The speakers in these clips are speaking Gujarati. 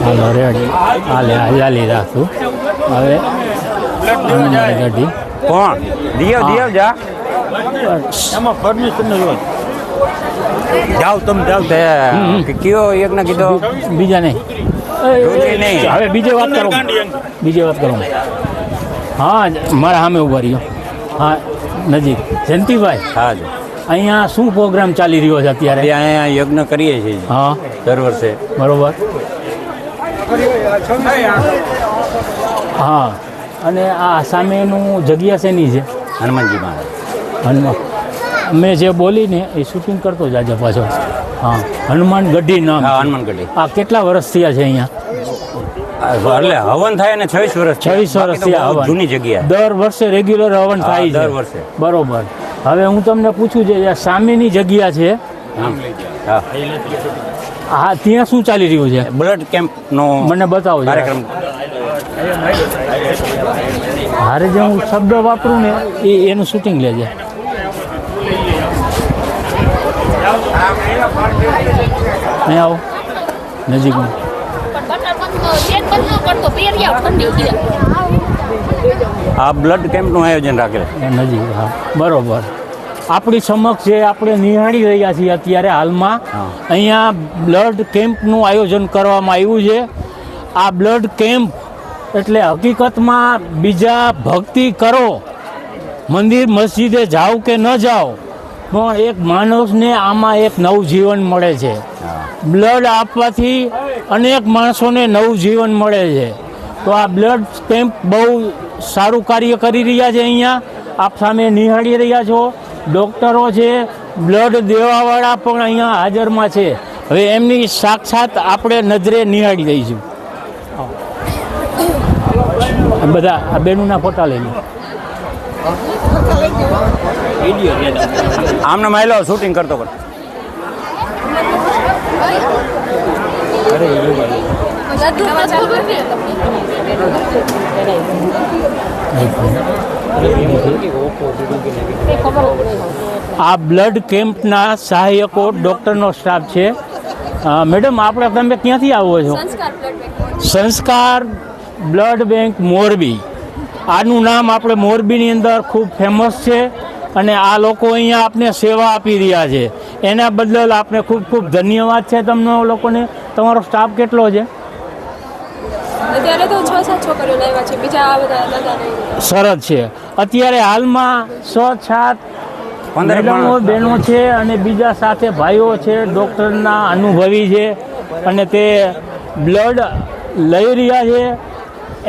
હાલો રેડી હાલે હાલી રાખું હવે હનુમાન ગઢી કોણ દિયો દિયો જા એમાં પરમિશન નહીં જાઓ તમે જાઓ હમ. તે કયો એક ને કીધો બીજા નહીં રોજી નહીં. હવે બીજે વાત કરો બીજે વાત કરો હા મારા સામે ઊભા રહ્યો હા નજીક જયંતિભાઈ હા જ અહીંયા શું પ્રોગ્રામ ચાલી રહ્યો છે અત્યારે? અહીંયા યજ્ઞ કરીએ છીએ. હા. દર વર્ષે. બરોબર. હા. અને આ સામેનું જગ્યા શેની છે? હનુમાનજી મહારાજ. હનુમાન મેં જે બોલીને એ શૂટિંગ કરતો જ આજે પાછો. હા. હનુમાન ગઢી નામ. હા હનુમાન ગઢી. આ કેટલા વર્ષ થયા છે અહીંયા? એટલે હવન થાય ને છવ્વીસ વર્ષ છવ્વીસ વર્ષ થયા. જૂની જગ્યા. દર વર્ષે રેગ્યુલર હવન થાય દર વર્ષે. બરોબર. હવે હું તમને પૂછું છે આ સામેની જગ્યા છે હા. હા ત્યાં શું ચાલી રહ્યું છે? બ્લડ કેમ્પ નો મને બતાવો. કાર્યક્રમ. હારે જે હું શબ્દ વાપરું ને એ એનું શૂટિંગ લેજે. નહીં આવો. નજીકમાં. આ બ્લડ કેમ્પનું આયોજન રાખેલ નજીક હા. બરોબર. આપણી સમક્ષ જે આપણે નિહાળી રહ્યા છીએ અત્યારે હાલમાં અહીંયા બ્લડ કેમ્પનું આયોજન કરવામાં આવ્યું છે. આ બ્લડ કેમ્પ એટલે હકીકતમાં બીજા ભક્તિ કરો મંદિર મસ્જિદે જાઓ કે ન જાઓ પણ એક માણસને આમાં એક નવું જીવન મળે છે. બ્લડ આપવાથી અનેક માણસોને નવું જીવન મળે છે. તો આ બ્લડ કેમ્પ બહુ સારું કાર્ય કરી રહ્યા છે અહીંયા. આપ સામે નિહાળી રહ્યા છો. ડૉક્ટરો છે બ્લડ દેવાવાળા પણ અહીંયા હાજરમાં છે. હવે એમની સાક્ષાત આપણે નજરે નિહાળી દઈશું આ બધા આ બેનુના ફોટા લઈ લો. આમને માયલો શૂટિંગ કરતો કરતો આ બ્લડ કેમ્પના સહાયકો ડૉક્ટરનો સ્ટાફ છે. મેડમ આપણે તમે ક્યાંથી આવો છો? સંસ્કાર બ્લડ બેંક મોરબી. આનું નામ આપણે મોરબીની અંદર ખૂબ ફેમસ છે અને આ લોકો અહીંયા આપને સેવા આપી રહ્યા છે. એના બદલ આપને ખૂબ ખૂબ ધન્યવાદ છે તમને લોકોને. તમારો સ્ટાફ કેટલો છે? અત્યારે તો છ સાત છોકરીઓ લાવ્યા છે. બીજા આ બધા દાદા સરસ છે. અત્યારે હાલમાં છ સાત મેડમો બહેનો છે અને બીજા સાથે ભાઈઓ છે ડૉક્ટરના અનુભવી છે અને તે બ્લડ લઈ રહ્યા છે.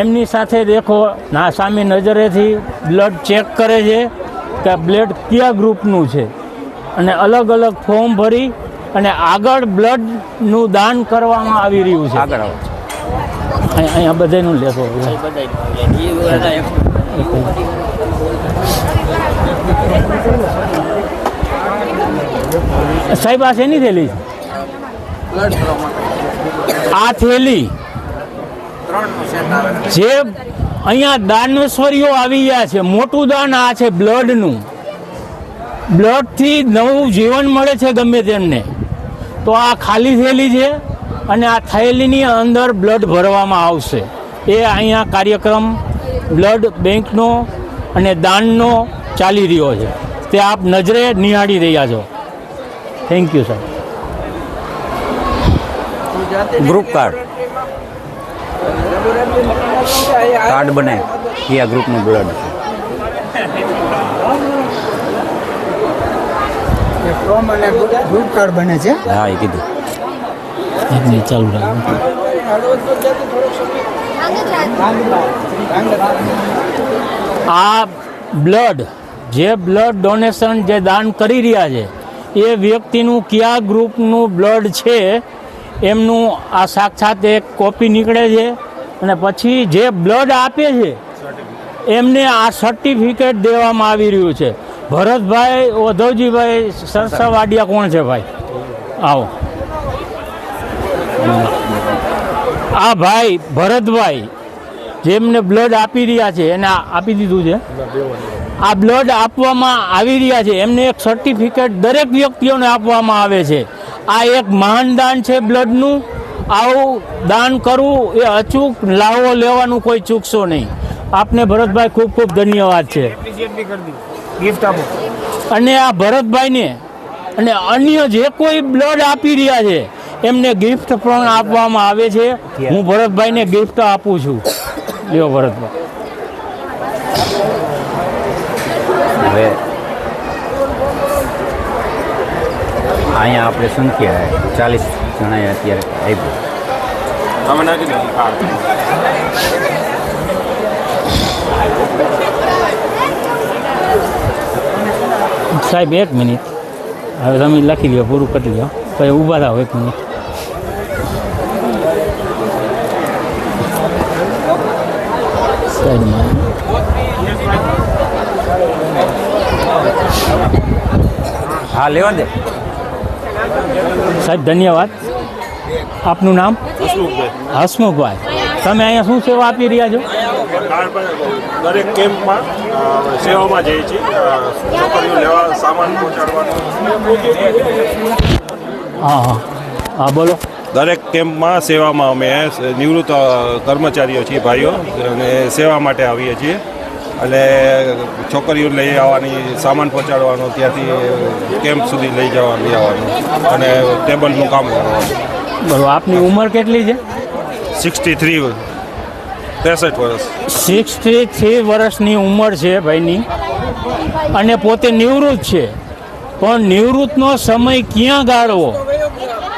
એમની સાથે દેખો ના સામે નજરેથી બ્લડ ચેક કરે છે કે બ્લડ કયા ગ્રુપનું છે. અને અલગ અલગ ફોર્મ ભરી અને આગળ બ્લડનું દાન કરવામાં આવી રહ્યું છે. આગળ અહીંયા બધાનું લેખો સાહેબ આ શેની થેલી? આ થેલી જે અહીંયા દાનેશ્વરીઓ આવી ગયા છે. મોટું દાન આ છે બ્લડનું. બ્લડથી નવું જીવન મળે છે ગમે તેમને. તો આ ખાલી થેલી છે? અને આ થયેલીની અંદર બ્લડ ભરવામાં આવશે. એ અહીંયા કાર્યક્રમ બ્લડ બેંકનો અને દાનનો ચાલી રહ્યો છે. તે આપ નજરે નિહાળી રહ્યા છો. Thank you sir group card card બને. કયા ગ્રુપનું બ્લડ ફોર્મ અને ગ્રુપ કાર્ડ બને છે? હા એ કીધું. એક ચાલુ રાખો. આ બ્લડ, જે બ્લડ ડોનેશન જે દાન કરી રહ્યા છે, એ વ્યક્તિનું કયા ગ્રુપનું બ્લડ છે, એમનું આ સાક્ષાત એક કોપી નીકળે છે અને પછી જે બ્લડ આપે છે, એમને આ સર્ટિફિકેટ દેવામાં આવી રહ્યું છે. ભરતભાઈ ઓધવજીભાઈ સરસાવાડિયા કોણ છે ભાઈ? આવો. આ ભાઈ, ભરતભાઈ, જેમને બ્લડ આપી રહ્યા છે, એને આપી દીધું છે. આ બ્લડ આપવામાં આવી રહ્યા છે. એમને એક સર્ટિફિકેટ દરેક વ્યક્તિઓને આપવામાં આવે છે. આ એક મહાન દાન છે બ્લડનું આવું દાન કરવું એ અચૂક, લાવો લેવાનું કોઈ ચૂકશો નહીં. આપને ભરતભાઈ ખૂબ ખૂબ ધન્યવાદ છે. અને આ ભરતભાઈને અને અન્ય જે કોઈ બ્લડ આપી રહ્યા છે એમને ગિફ્ટ પણ આપવામાં આવે છે. હું ભરતભાઈને ગિફ્ટ આપું છું. લ્યો ભરતભાઈ. હવે અહીંયા આપણે સંખ્યા ચાલીસ જણા અત્યારે આવી સાહેબ એક મિનિટ. હવે તમે લખી લ્યો પૂરું કરી લ્યો. પછી ઊભા થાવ એક મિનિટ. સાઈડમાં હા લેવા દે. સાહેબ ધન્યવાદ. આપનું નામ? હસમુખભાઈ. તમે અહીંયા શું સેવા આપી રહ્યા છો? દરેક કેમ્પમાં સેવામાં જઈએ છીએ. છોકરીઓ લેવા સામાન પહોંચાડવાનું. હા હા. હા બોલો. દરેક કેમ્પમાં સેવામાં અમે નિવૃત્ત કર્મચારીઓ છીએ ભાઈઓ અને સેવા માટે આવીએ છીએ. અને છોકરીઓ લઈ આવવાની સામાન પહોંચાડવાનો ત્યાંથી કેમ્પ સુધી લઈ જવાનું લઈ આવવાનું. અને ટેબલનું કામ કરવાનું. બરોબર આપની ઉંમર કેટલી છે? સિક્સટી થ્રી ત્રેસઠ વર્ષ. સિક્સટી થ્રી વર્ષની ઉંમર છે ભાઈની. અને પોતે નિવૃત્ત છે. પણ નિવૃત્તનો સમય ક્યાં ગાળવો?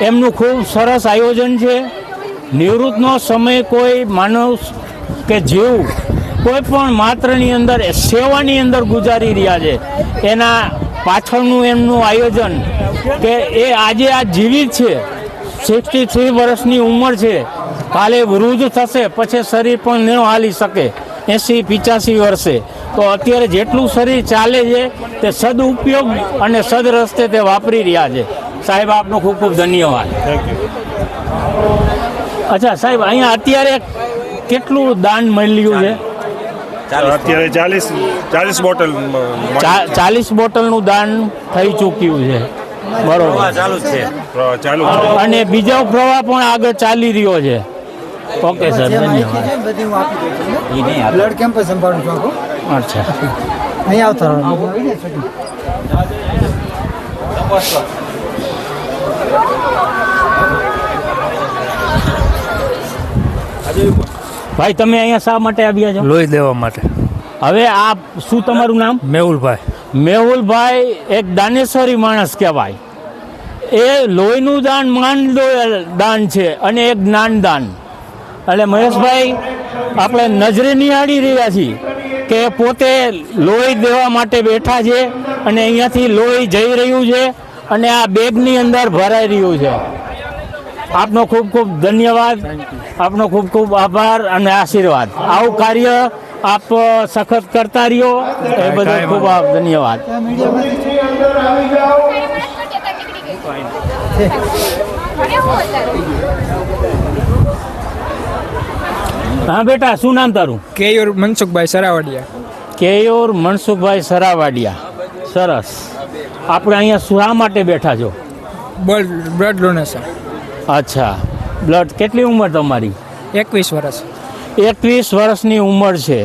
એમનું ખૂબ સરસ આયોજન છે. નિવૃત્તનો સમય કોઈ માનવ કે જીવ કોઈ પણ માત્રની અંદર સેવાની અંદર ગુજારી રહ્યા છે. એના પાછળનું એમનું આયોજન કે એ આજે આ જીવિત છે. સિક્સટી થ્રી વર્ષની ઉંમર છે. કાલે વૃદ્ધ થશે, પછી શરીર પણ ન હાલી શકે. એંસી પિચાસી વર્ષે. તો અત્યારે જેટલું શરીર ચાલે છે તે સદઉપયોગ અને સદ રસ્તે તે વાપરી રહ્યા છે. સાહેબ આપનો ખૂબ ખૂબ ધન્યવાદ. અચ્છા સાહેબ અહીંયા અત્યારે કેટલું દાન મળ્યું છે? અત્યારે ચાલીસ ચાલીસ બોટલ ચા- ચાલીસ બોટલનું દાન થઈ ચૂક્યું છે. બરોબર. ચાલુ છે. ચાલુ અને બીજો પ્રવાહ પણ આગળ ચાલી રહ્યો છે. ઓકે સર ધન્યવાદ. બ્લડ કેમ્પ સંભાળું છું અચ્છા. અહીંયા આવતા ભાઈ તમે અહીંયા શા માટે આવ્યા છો? લોહી દેવા માટે. હવે આ શું તમારું નામ? મેહુલભાઈ. મેહુલભાઈ એક દાનેશ્વરી માણસ કહેવાય. એ લોહીનું દાન માન દાન છે અને એક જ્ઞાન દાન એટલે મહેશભાઈ આપણે નજરે નિહાળી રહ્યા છીએ. કે પોતે લોહી દેવા માટે બેઠા છે અને અહીંયાથી લોહી જઈ રહ્યું છે અને આ બેગની અંદર ભરાઈ રહ્યું છે. આપનો ખૂબ ખૂબ ધન્યવાદ. આપનો ખૂબ ખૂબ આભાર અને આશીર્વાદ. આવું કાર્ય આપ સખત કરતા રહ્યો. એ બદલ ખૂબ આપ ધન્યવાદ. હા બેટા શું નામ તારું? કેયોર મનસુખભાઈ સરાવાડિયા. કેયોર મનસુખભાઈ સરાવાડિયા. સરસ. આપણે અહીંયા શા માટે બેઠા છો? Blood blood donation. અચ્છા. બ્લડ કેટલી ઉંમર તમારી? એકવીસ વર્ષ. એકવીસ વર્ષની ઉંમર છે.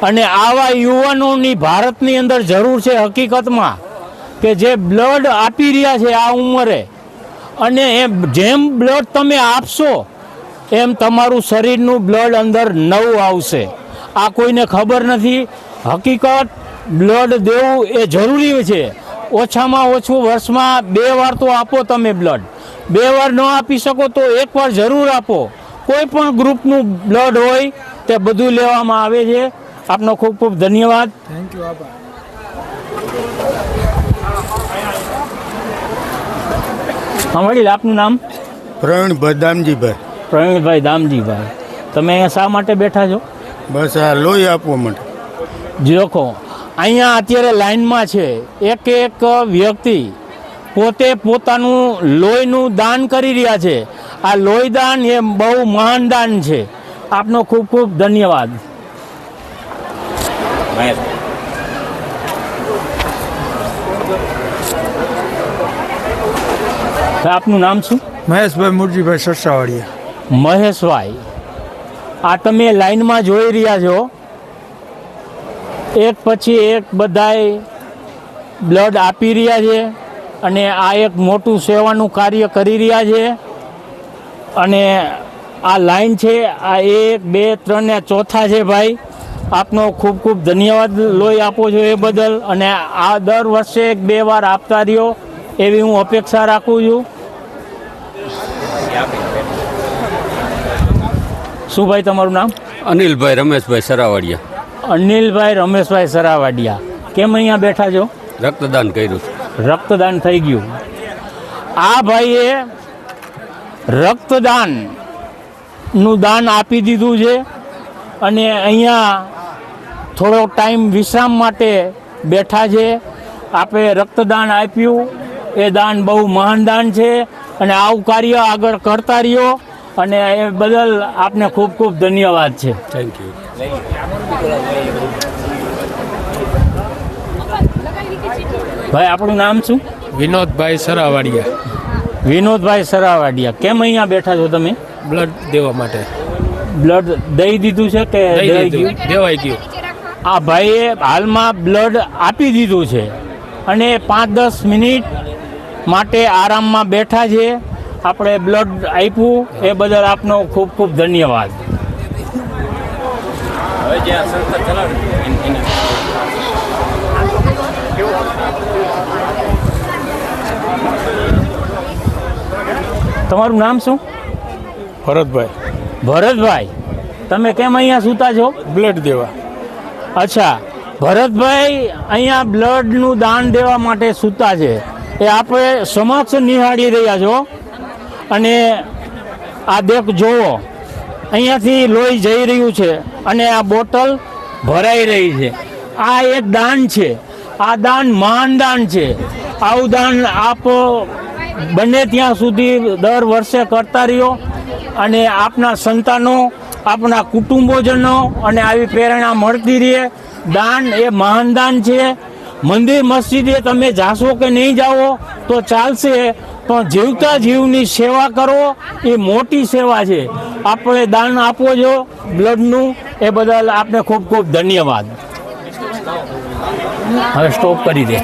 અને આવા યુવાનોની ભારતની અંદર જરૂર છે હકીકતમાં કે જે બ્લડ આપી રહ્યા છે આ ઉંમરે. અને એ જેમ બ્લડ તમે આપશો એમ તમારું શરીરનું બ્લડ અંદર નવું આવશે. આ કોઈને ખબર નથી. હકીકત બ્લડ દેવું એ જરૂરી છે. ઓછામાં ઓછું વર્ષમાં બે વાર તો આપો તમે બ્લડ બે વાર ન આપી શકો તો એક વાર જરૂર આપો. કોઈ પણ ગ્રુપનું બ્લડ હોય તે બધું લેવામાં આવે છે. આપનો ખૂબ ખૂબ ધન્યવાદ. થેન્ક યુ આભાર. હા વડીલ આપનું નામ? પ્રવીણ બદામજીભાઈ. પ્રવીણભાઈ દામજીભાઈ તમે અહીંયા શા માટે બેઠા છો? બસ આ લોહી આપવા માટે. જોખો અહીંયા અત્યારે લાઈનમાં છે. એક એક વ્યક્તિ પોતે પોતાનું લોહીનું દાન કરી રહ્યા છે. આ લોહી દાન એ બહુ મહાન દાન છે. આપનો ખૂબ ખૂબ ધન્યવાદ. આપનું નામ શું? મહેશભાઈ મુરજીભાઈ સરસાવાડિયા. મહેશભાઈ આ તમે લાઈનમાં જોઈ રહ્યા છો. એક પછી એક બધાય બ્લડ આપી રહ્યા છે અને આ એક મોટું સેવાનું કાર્ય કરી રહ્યા છે. અને આ લાઈન છે, આ એક, બે, ત્રણ ને ચોથા છે ભાઈ. આપનો ખૂબ ખૂબ ધન્યવાદ લોહી આપો છો એ બદલ. અને આ દર વર્ષે એક બે વાર આપતા રહ્યો એવી હું અપેક્ષા રાખું છું. શું ભાઈ તમારું નામ? અનિલભાઈ રમેશભાઈ સરાવાડિયા. અનિલભાઈ રમેશભાઈ સરાવાડિયા. કેમ અહીંયા બેઠા છો? રક્તદાન કર્યું રક્તદાન થઈ ગયું. આ ભાઈએ રક્તદાનનું દાન આપી દીધું છે અને અહીંયા થોડો ટાઈમ વિશ્રામ માટે બેઠા છે. આપે રક્તદાન આપ્યું. એ દાન બહુ મહાન દાન છે અને આવું કાર્ય આગળ કરતા રહ્યો. અને એ બદલ આપને ખૂબ ખૂબ ધન્યવાદ છે. થેન્ક યુ ભાઈ આપણું નામ શું? વિનોદભાઈ સરાવાડિયા. વિનોદભાઈ સરાવાડિયા. કેમ અહીંયા બેઠા છો તમે? બ્લડ દેવા માટે. બ્લડ દઈ દીધું છે કે દેવાઈ ગયું. આ ભાઈએ હાલમાં બ્લડ આપી દીધું છે. અને પાંચ દસ મિનિટ માટે આરામમાં બેઠા છે. આપણે બ્લડ આપ્યું એ બદલ આપનો ખૂબ ખૂબ ધન્યવાદ. તમારું નામ શું? ભરતભાઈ. ભરતભાઈ. તમે કેમ અહીંયા સૂતા છો? બ્લડ દેવા. અચ્છા. ભરતભાઈ અહીંયા બ્લડનું દાન દેવા માટે સૂતા છે. એ આપણે સમક્ષ નિહાળી રહ્યા છો. અને આ દેખ જોવો, અહીંયાથી લોહી જઈ રહ્યું છે અને આ બોટલ ભરાઈ રહી છે. આ એક દાન છે. આ દાન મહાન દાન છે. આવું દાન આપ બને ત્યાં સુધી દર વર્ષે કરતા રહ્યો અને આપના સંતાનો, આપના કુટુંબોજનો અને આવી પ્રેરણા મળતી રહે. દાન એ મહાન દાન છે. મંદિર મસ્જિદે તમે જાશો કે નહીં જાઓ તો ચાલશે. પણ જીવતા જીવની સેવા કરો, એ મોટી સેવા છે. આપણે દાન આપો છો, બ્લડનું, એ બદલ આપને ખૂબ ખૂબ ધન્યવાદ. હવે સ્ટોપ કરી દે.